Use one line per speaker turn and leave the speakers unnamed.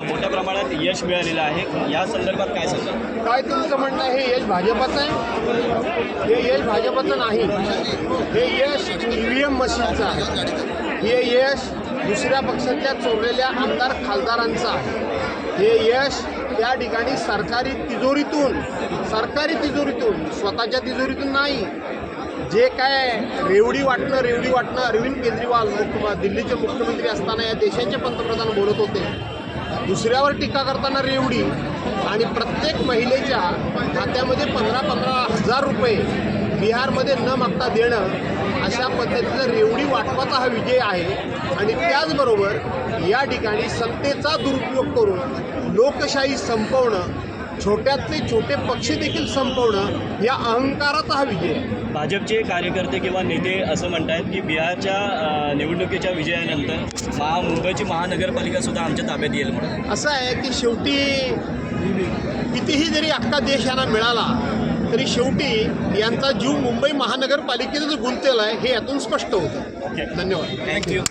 मोठ्या प्रमाणात यश मिळालेलं आहे. या संदर्भात काय सांगाल?
काय तुमचं म्हणणं आहे? हे यश भाजपाचं आहे? हे यश भाजपाचं नाही. हे यश ई व्ही एम मशीनचं आहे. हे यश दुसऱ्या पक्षातल्या चोरलेल्या आमदार खासदारांचं आहे. हे यश त्या ठिकाणी सरकारी तिजोरीतून सरकारी तिजोरीतून स्वतःच्या तिजोरीतून नाही. जे काय रेवडी वाटणं रेवडी वाटणं अरविंद केजरीवाल मुख्य दिल्लीचे मुख्यमंत्री असताना या देशाचे पंतप्रधान बोलत होते. दुसऱ्यावर टीका करताना रेवडी आणि प्रत्येक महिलेच्या खात्यामध्ये पंधरा पंधरा हजार रुपये बिहारमध्ये न मागता देणं अशा पद्धतीचं रेवडी वाटपाचा हा विजय आहे. आणि त्याचबरोबर या ठिकाणी सत्तेचा दुरुपयोग करून लोकशाही संपवणं छोट्यातले छोटे पक्ष देखील संपवणं या अहंकाराचा हा विजय
भाजपचे कार्यकर्ते किंवा नेते असं म्हणतायत की बिहारच्या निवडणुकीच्या विजयानंतर महा मुंबईची महानगरपालिका सुद्धा आमच्या ताब्यात येईल म्हणून.
असं आहे की शेवटी कितीही जरी अख्खा देश यांना मिळाला तरी शेवटी यांचा जीव मुंबई महानगरपालिकेतच गुंतलेला आहे हे यातून स्पष्ट होतं. धन्यवाद.
थँक्यू